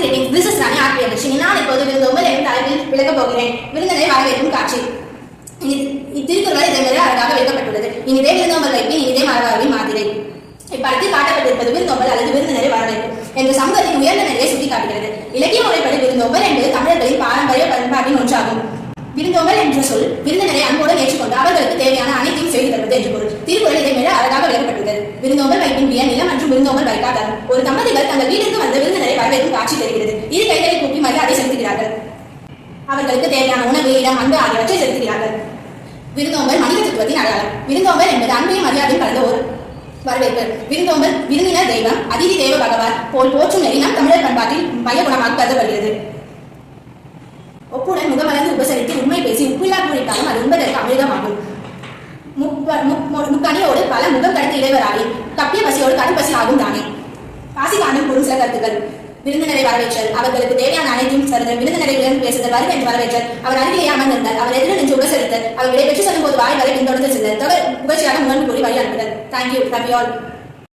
Greetings this is Rani R Priyadarshini நான் இப்போது விருந்தோம்பலையும் தலைவில் தலைப்பில் விளக்கப் போகிறேன். விருந்தினரை வரவேற்கும் காட்சி. இனி இத்திருக்குறள் இதே மாதிரி அழகாக வைக்கப்பட்டுள்ளது. இனிதே விருந்தோம்பல் வைப்பின் இனிதே மரபாவின் மாதிரி இப்படத்தில் காட்டப்பட்டிருப்பது விருந்தோம்பல் அல்லது விருந்தினரை வரவேற்பு என்ற சமூகத்தின் உயர்ந்த நிலையை சுட்டிக்காட்டுகிறது. இலக்கிய முறைப்படி விருந்தோம்பல் என்பது தமிழர்களின் பாரம்பரிய பண்பாட்டின் ஒன்றாகும். விருந்தோம்பல் என்ற சொல் விருந்தினரை அன்போடு ஏற்றுக்கொண்டு அவர்களுக்கு தேவையான அனைத்தையும் செய்து தருவது என்று பொருள். திருக்குறள் இதை மிக அழகாக விளக்கப்பட்டுள்ளது. விருந்தோம்பல் வைப்பின் விய நிலம் மற்றும் விருந்தோம்பல் வைக்காதாரம். ஒரு தம்பதிகள் தங்கள் வீட்டிற்கு வந்த விருந்தினரை காட்சி தருகிறது. இரு கைகளை கூப்பி மரியாதை செலுத்துகிறார்கள். அவர்களுக்கு தேவையான உணவு இடம் அன்பு ஆகியவற்றை செலுத்துகிறார்கள். விருந்தோம்பல் மனித தத்துவத்தின் அடையாளம். விருந்தோம்பல் என்பது அன்பையும் மரியாதையும் கலந்த ஒரு வரவேற்பு. விருந்தோம்பல் விருந்தினர் தெய்வம் அதிதி தேவ பகவான் போல் போற்றும் நெறினம் தமிழர் பண்பாட்டில் மையகுணமாக கருதப்படுகிறது. ஒப்புடன் முகமலர்ந்து உபசரித்து உண்மை பேசி உப்பில்லா கூறிட்டாலும் அது உண்பதற்கு அமிர்தமாகும். முக்கணியோடு பல முகம் கடந்து இடைவராகி கப்பிய பசியோடு கடுப்பசி ஆகும் தானே. காசி காண்டும் கூறும் சில கருத்துக்கள். விருந்தினரை வரவேற்றல். அவர்களுக்கு தேவையான அனைத்தையும் சருதல் விருந்தினரை விருந்து பேசுதல் வரும் என்று வரவேற்றல். அவர் அருகிலே அமர்ந்திருந்தார். அவர் எதிரில் நின்று உபசரித்தல். அவர் விடைபெற்று செல்லும் போது வாய் வரை பின்தொடர்ந்து செல்தல் தொடர் புகழ்ச்சியாக முகன் கூறி வழி அனுப்புதல். Thank you love you all